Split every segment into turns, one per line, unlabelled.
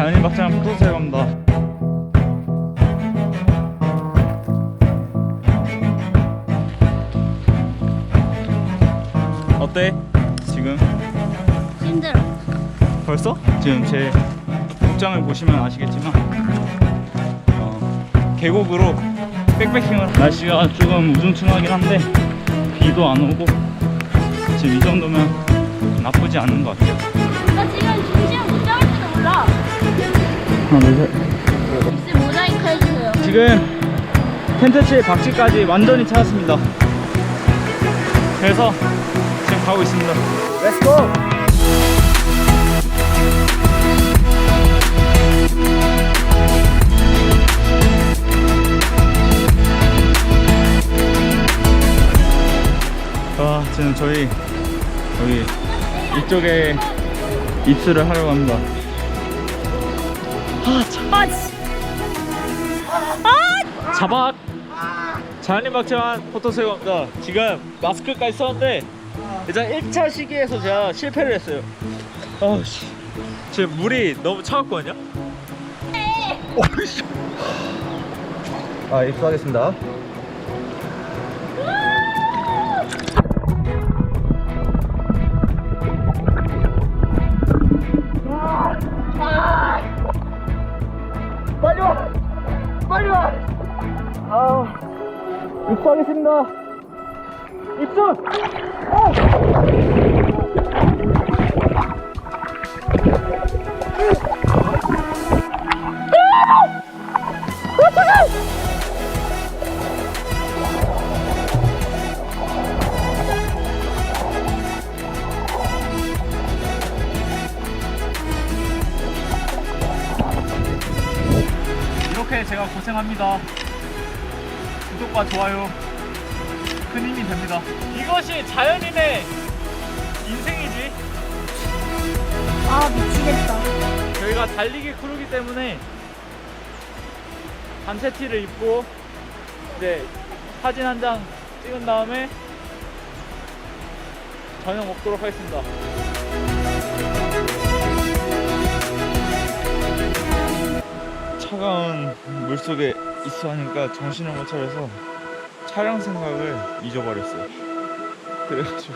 당연히 막장 포토스에 갑니다. 어때? 지금?
힘들어.
벌써? 지금 제 복장을 보시면 아시겠지만 어, 계곡으로 백패킹을 날씨가 조금 우중충하긴 한데 비도 안 오고 지금 이 정도면 나쁘지 않은 것 같아요.
아,
하나 둘셋
입술 모자이크 해주세요.
지금 텐트치의 박쥐까지 완전히 찾았습니다 그래서 지금 가고 있습니다 렛츠고! 아 지금 저희 여기 이쪽에 입수를 하려고 합니다 자박 자연인 박지환 포토세고입니다. 지금 마스크까지 썼는데 일단 1차 시기에서 제가 실패를 했어요. 아씨. 지금 물이 너무 차갑거든요? 어이씨.
아 입수하겠습니다.
아 입수하겠습니다 입수 이렇게 제가 고생합니다. 구독과 좋아요 큰 힘이 됩니다. 이것이 자연인의 인생이지.
아 미치겠다.
저희가 달리기 크루기 때문에 단체 티를 입고 이제 사진 한 장 찍은 다음에 저녁 먹도록 하겠습니다. 물 속에 있어 하니까 정신을 못 차려서 촬영 생각을 잊어버렸어요. 그래가지고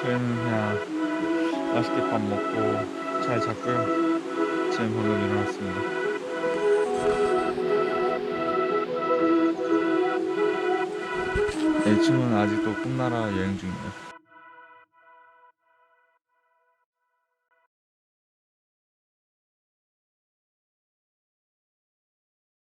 저희는 그냥 맛있게 밥 먹고 잘 잤고요. 지금 방금 일어났습니다. 이 친구는 아직도 꿈나라 여행 중이에요.